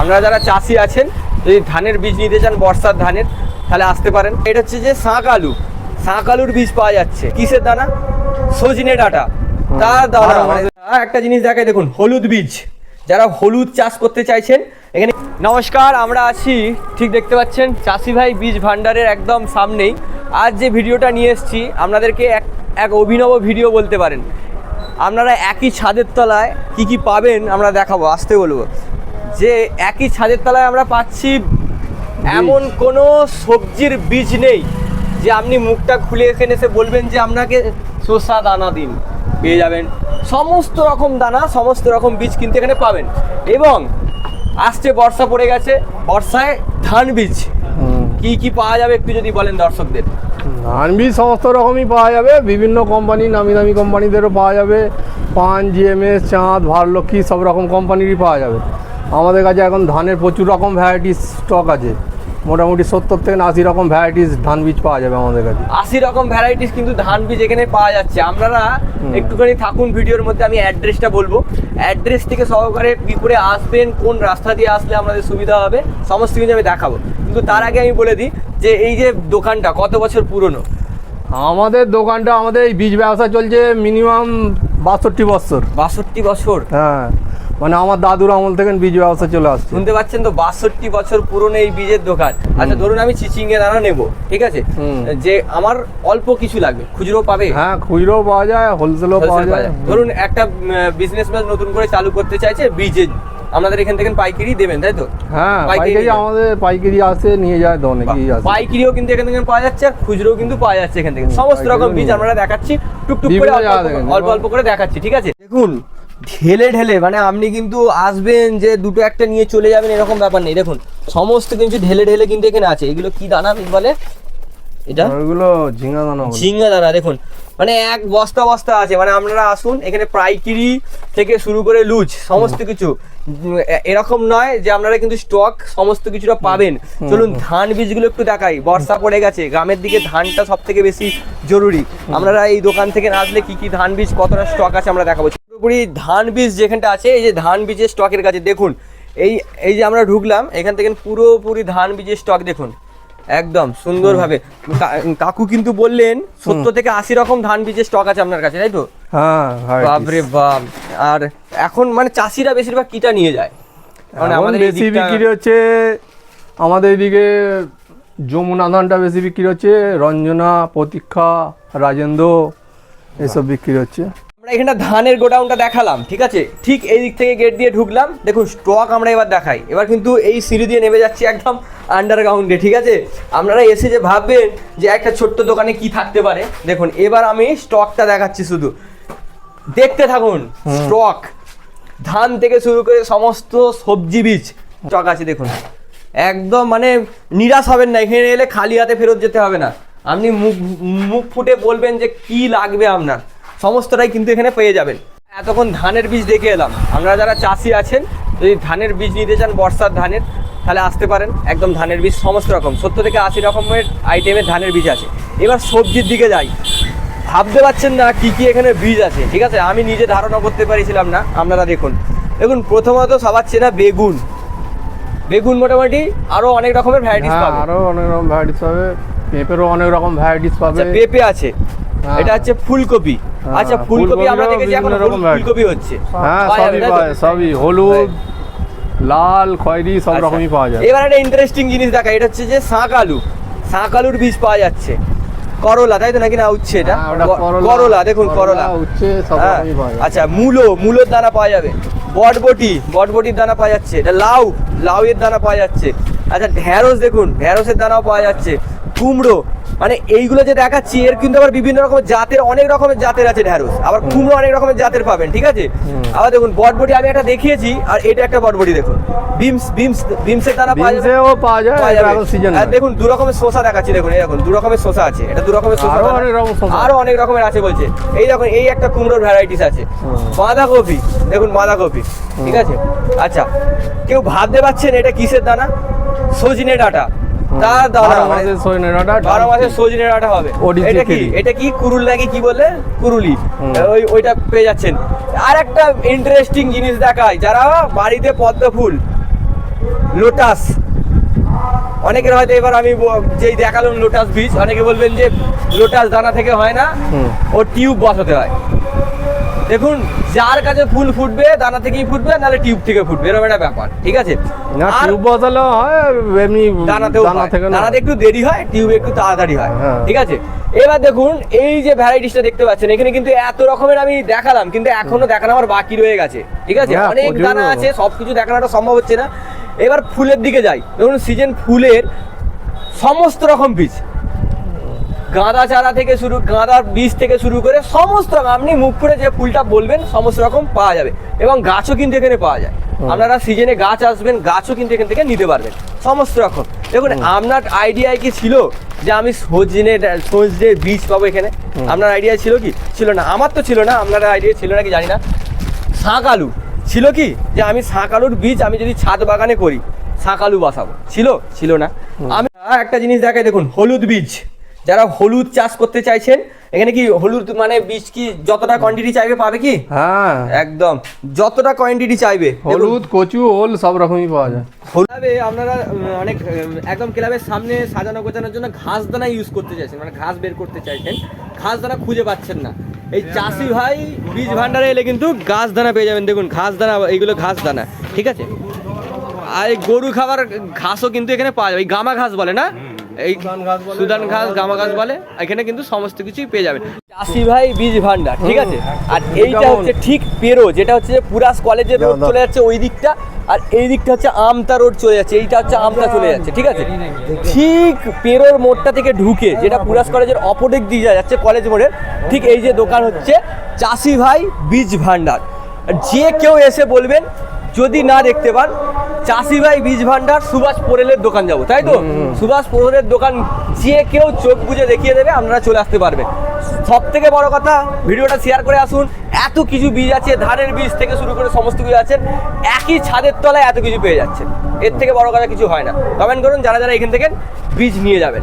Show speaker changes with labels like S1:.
S1: আপনারা যারা চাষি আছেন যদি ধানের বীজ নিতে চান বর্ষার ধানের তাহলে আসতে পারেন। এটা হচ্ছে যে শাঁক আলু। শাঁক আলুর বীজ পাওয়া যাচ্ছে। কিসের দানা? সজনে ডাটা। তার দানা মানে আর একটা জিনিস দেখায় দেখুন হলুদ বীজ। যারা হলুদ চাষ করতে চাইছেন এখানে নমস্কার আমরা আছি ঠিক দেখতে পাচ্ছেন চাষি ভাই বীজ ভান্ডারের একদম সামনেই। আজ যে ভিডিওটা নিয়ে এসেছি আপনাদেরকে এক এক অভিনব ভিডিও বলতে পারেন। আপনারা একই ছাদের তলায় কি কি পাবেন আমরা দেখাবো আসতে বলব। যে একই ছাদের তলায় আমরা পাচ্ছি এমন কোনো সবজির বীজ নেই যে আপনি মুখটা খুলে এখানে এসে বলবেন যে আপনাকে শসা দানা দিন। পেয়ে যাবেন। সমস্ত রকম দানা সমস্ত রকম বীজ কিন্তু এখানে পাবেন। এবং আসছে বর্ষা পড়ে গেছে বর্ষায় ধান বীজ। কি কি পাওয়া যাবে একটু যদি বলেন দর্শকদের?
S2: ধান বীজ সমস্ত রকমই পাওয়া যাবে। বিভিন্ন কোম্পানি নামি দামি কোম্পানিদেরও পাওয়া যাবে। পান জিএমএস চাঁদ ভারলক্ষ্মী সব রকম কোম্পানিরই পাওয়া যাবে। আমাদের কাছে এখন ধানের প্রচুর রকম ভ্যারাইটিস স্টক আছে। মোটামুটি সত্তর থেকে আশি রকম ভ্যারাইটিস ধান বীজ পাওয়া যাবে আমাদের কাছে।
S1: আশি রকম ভ্যারাইটিস কিন্তু ধান বীজ এখানে পাওয়া যাচ্ছে। আপনারা একটুখানি থাকুন ভিডিওর মধ্যে আমি অ্যাড্রেসটা বলব। অ্যাড্রেস থেকে সহকারে কি করে আসবেন কোন রাস্তা দিয়ে আসলে আমাদের সুবিধা হবে সমস্ত কিছু আমি দেখাবো। কিন্তু তার আগে আমি বলে দিই যে এই যে দোকানটা কত বছর পুরনো?
S2: আমাদের দোকানটা আমাদের এই বীজ ব্যবসা চলছে মিনিমাম বাষট্টি বছর।
S1: বাষট্টি বছর?
S2: হ্যাঁ। মানে আমার দাদুর আমল থেকে বীজ ব্যবসা চলে আসছে।
S1: শুনতে পাচ্ছেন তো বাষট্টি বছর পুরনো এই বীজের দোকান। আচ্ছা ধরুন আমি চিচিঙ্গে দানা নেব ঠিক আছে? যে আমার অল্প কিছু লাগবে খুচরো পাবে?
S2: হ্যাঁ খুচরো পাওয়া যায় হোলসেলও পাওয়া যায়।
S1: ধরুন একটা বিজনেসম্যান নতুন করে চালু করতে চাইছে বীজের আমাদের এখান থেকে পাইকারি দেবেন তাই তো?
S2: হ্যাঁ
S1: পাইকারি।
S2: আমাদের পাইকারি আসে নিয়ে যায় তো অনেকেই আসে।
S1: পাইকারিও কিন্তু এখান থেকে পাওয়া যাচ্ছে আর খুচরোও কিন্তু পাওয়া যাচ্ছে এখান থেকে। সমস্ত রকম বীজ আমরা দেখাচ্ছি টুকটুক করে অল্প অল্প- করে দেখাচ্ছি ঠিক আছে? দেখুন ঢেলে ঢেলে মানে আপনি কিন্তু আসবেন যে দুটো একটা নিয়ে চলে যাবেন এরকম ব্যাপার নেই। দেখুন সমস্ত কিছু ঢেলে ঢেলে কিন্তু এখানে আছে। এগুলো কি দানা বীজ বলে? এটা?
S2: ঝিঙ্গা দানা
S1: ঝিঙ্গা দানা দেখুন। মানে এক বস্তা বস্তা আছে মানে আপনারা আসুন এখানে পাইকিরি থেকে শুরু করে লুজ সমস্ত কিছু। এরকম নয় যে আপনারা কিন্তু স্টক সমস্ত কিছুটা পাবেন। চলুন ধান বীজগুলো একটু দেখাই বর্ষা পড়ে গেছে গ্রামের দিকে ধানটা সব থেকে বেশি জরুরি। আপনারা এই দোকান থেকে না আসলে কি কি ধান বীজ কতটা স্টক আছে আমরা দেখাবো। পুরোপুরি ধান বীজ যেখানটা আছে এই যে ধান বীজের স্টকের কাছে দেখুন এই এই যে আমরা ঢুকলাম এখান থেকে পুরোপুরি ধান বীজের স্টক দেখুন। একদম সুন্দরভাবে। কাকু কিন্তু বললেন সত্তর থেকে আশি রকম ধান বীজের স্টক আছে আপনার কাছে তাই তো?
S2: হ্যাঁ
S1: বাপরে বাপ। আর এখন মানে চাষিরা বেশিরভাগ কিটা নিয়ে যায়? মানে আমাদের
S2: বেশি বিক্রি হচ্ছে আমাদের এদিকে যমুনা ধানটা বেশি বিক্রি হচ্ছে রঞ্জনা প্রতীক্ষা রাজেন্দ্র এসব বিক্রি হচ্ছে।
S1: আমরা এখানে ধানের গোডাউনটা দেখালাম ঠিক আছে? ঠিক এই দিক থেকে গেট দিয়ে ঢুকলাম। দেখুন স্টক আমরা এবার দেখাই। এবার কিন্তু এই সিঁড়ি দিয়ে নেমে যাচ্ছি একদম আন্ডারগ্রাউন্ডে ঠিক আছে? আপনারা এসে যে ভাববেন যে একটা ছোট্ট দোকানে কি থাকতে পারে দেখুন এবার আমি স্টকটা দেখাচ্ছি শুধু। দেখতে থাকুন স্টক ধান থেকে শুরু করে সমস্ত সবজি বীজ স্টক আছে দেখুন। একদম মানে নিরাশ হবেন না এখানে এলে খালি হাতে ফেরত যেতে হবে না। আপনি মুখ মুখ ফুটে বলবেন যে কি লাগবে আপনার। সমস্তটাই কিন্তু এখানে পেয়ে যাবেন। এতক্ষণ ধানের বীজ দেখে এলাম। আপনারা যারা চাষি আছেন যদি ধানের বীজ নিতে চান বর্ষার ধানের তাহলে আসতে পারেন। একদম ধানের বীজ সমস্ত রকম সত্তর থেকে আশি রকমের আইটেমের ধানের বীজ আছে। এবার সবজির দিকে যাই। ভাবতে পারছেন না কি কি এখানে বীজ আছে ঠিক আছে? আমি নিজে ধারণা করতে পারিছিলাম না আপনারা দেখুন। দেখুন প্রথমত সবার চেনা বেগুন। বেগুন মোটামুটি আরও অনেক রকমের ভ্যারাইটিস পাবে।
S2: আরও অনেক রকম ভ্যারাইটিস পাবে। পেঁপেরও অনেক রকম ভ্যারাইটিস পাবে।
S1: আচ্ছা পেঁপে আছে।
S2: হ্যাঁ।
S1: এটা হচ্ছে ফুলকপি। আচ্ছা ফুলকপি আমরা দেখেছি এখন ফুলকপি হচ্ছে।
S2: হ্যাঁ সবই সবই হলুদ লাল খয়েরি সব
S1: আচ্ছা।
S2: রকমই পাওয়া যায়।
S1: এবার একটা ইন্টারেস্টিং জিনিস দেখা এটা হচ্ছে যে শাঁক আলু। শাঁক আলুর বীজ পাওয়া যাচ্ছে। করলা তাই তো নাকি না উচ্ছে এটা?
S2: হ্যাঁ,
S1: করলা দেখুন করলা
S2: উচ্ছে
S1: হ্যাঁ, আচ্ছা মূলো মূলোর দানা পাওয়া যাবে। বটবটি বটবটির দানা পাওয়া যাচ্ছে। এটা লাউ লাউয়ের দানা পাওয়া যাচ্ছে। আচ্ছা ঢ্যাঁড়স দেখুন ঢ্যাঁড়সের দানাও পাওয়া যাচ্ছে। কুমড়ো মানে এইগুলো যে দেখাচ্ছি এর কিন্তু আবার বিভিন্ন রকমের জাতের অনেক রকমের জাতের আছে ঢ্যাঁড়স। আবার কুমড়ো অনেক রকমের জাতের পাবেন ঠিক আছে? আবার দেখুন বটবটি আমি একটা দেখিয়েছি আর এটা একটা বটবটি দেখুন। বিমস বিমস বিমসের দানা পাওয়া
S2: যায়
S1: আর দেখুন দু রকমের শসা দেখাচ্ছি দেখুন এই দেখুন দু রকমের শসা আছে এটা দু রকমের শসা। আরও
S2: অনেক
S1: রকমের আছে বলছে। এই দেখুন এই একটা কুমড়োর ভ্যারাইটিস আছে। বাঁধাকপি দেখুন বাঁধাকপি ঠিক আছে? আচ্ছা কেউ ভাবতে পারছেন এটা কিসের দানা? সজনে ডাটা। তার
S2: সজনে ডাঁটা,
S1: মাসের সজনে ডাটা হবে। এটা কি? এটা কি কুরুল নাকি কি বলে? কুরুলি। ওই ওইটা পেয়ে যাচ্ছেন। আর একটা ইন্টারেস্টিং জিনিস দেখায় যারা বাড়িতে পদ্ম ফুল লোটাস অনেকের হয়তো এবার আমি যেই দেখালাম লোটাস বীজ অনেকে বলবেন যে লোটাস দানা থেকে হয় না। ও টিউব বসাতে হয়। দেখুন যার কাছে ফুল ফুটবে দানা থেকেই ফুটবে নাহলে টিউব থেকে ফুটবে। এরকম একটা ব্যাপার ঠিক আছে?
S2: না টিউব বসালে হয় এমনি
S1: দানাতেও
S2: দানা থেকে না।
S1: দানাতে একটু দেরি হয় টিউবে একটু তাড়াতাড়ি হয়
S2: হ্যাঁ।
S1: ঠিক আছে? এবার দেখুন এই যে ভ্যারাইটিসটা দেখতে পাচ্ছেন এখানে কিন্তু এত রকমের আমি দেখালাম কিন্তু এখনও দেখানো আমার বাকি রয়ে গেছে ঠিক আছে? অনেক দানা আছে সবকিছু দেখানোটা সম্ভব হচ্ছে না। এবার ফুলের দিকে যাই। দেখুন সিজন ফুলের সমস্ত রকম বীজ গাঁদা চারা থেকে শুরু গাঁদার বীজ থেকে শুরু করে সমস্ত রকম আপনি মুখ করে যে ফুলটা বলবেন সমস্ত রকম পাওয়া যাবে। এবং গাছও কিন্তু এখানে পাওয়া যায়। আপনারা সিজনে গাছ আসবেন গাছও কিন্তু এখান থেকে নিতে পারবেন সমস্ত রকম। দেখুন আপনার আইডিয়ায় কি ছিল যে আমি সজনে সজনে বীজ পাবো এখানে? আপনার আইডিয়া ছিল কি? ছিল না। আমার তো ছিল না আপনার আইডিয়া ছিল না কি জানি না। শাঁক আলু। ছিল কি? যে আমি শাঁক আলুর বীজ আমি যদি ছাদ বাগানে করি শাঁক আলু বসাবো। ছিল? ছিল না। আমি একটা জিনিস দেখাই দেখুন হলুদ বীজ। যারা হলুদ চাষ করতে চাইছেন এখানে কি হলুদ মানে বীজ কি যতটা কোয়ান্টিটি চাইবে পাবে কি?
S2: হ্যাঁ।
S1: একদম। যতটা কোয়ান্টিটি চাইবে।
S2: হলুদ কচু ওল সব রকমই পাওয়া যায়।
S1: ক্লাবে আপনারা অনেক একদম ক্লাবের সামনে সাজানো গোছানোর জন্য ঘাস দানা ইউজ করতে চাইছেন মানে ঘাস বের করতে চাইছেন। ঘাস দানা খুঁজে পাচ্ছেন না। এই চাষি ভাই বীজ ভান্ডারে এলে কিন্তু ঘাস দানা পেয়ে যাবেন। দেখুন ঘাস দানা এইগুলো ঘাস দানা ঠিক আছে? আর এই গরু খাবার ঘাসও কিন্তু এখানে পাওয়া যাবে। এই গামা ঘাস বলে না? এই সুদান ঘাস গামা ঘাস বলে? এখানে কিন্তু সমস্ত কিছুই পেয়ে যাবেন। চাষি ভাই বীজ ভান্ডার ঠিক আছে? আর এইটা হচ্ছে ঠিক পেরো যেটা হচ্ছে যে পুরাস কলেজের রোড চলে যাচ্ছে ওই দিকটা আর এই দিকটা হচ্ছে আমতা রোড চলে যাচ্ছে এইটা হচ্ছে আমতা চলে যাচ্ছে ঠিক আছে? ঠিক পেরোর মোড়টা থেকে ঢুকে যেটা পুরাস কলেজের অপোজিট দিয়ে যাচ্ছে কলেজ মোড়ের ঠিক এই যে দোকান হচ্ছে চাষি ভাই বীজ ভান্ডার আর যে কেউ এসে বলবেন যদি না দেখতে পান চাষি ভাই বীজ ভান্ডার সুভাষ পোরেলের দোকান যাব তাই তো? সুভাষ পোরেলের দোকান যে কেউ চোখ বুঝে দেখিয়ে দেবে আপনারা চলে আসতে পারবে। সব থেকে বড় কথা ভিডিওটা শেয়ার করে আসুন এত কিছু বীজ আছে ধানের বীজ থেকে শুরু করে সমস্ত কিছু আছে একই ছাদের তলায় এত কিছু পেয়ে যাচ্ছে এর থেকে বড় কথা কিছু হয় না। কমেন্ট করুন যারা যারা এখান থেকে বীজ নিয়ে যাবেন।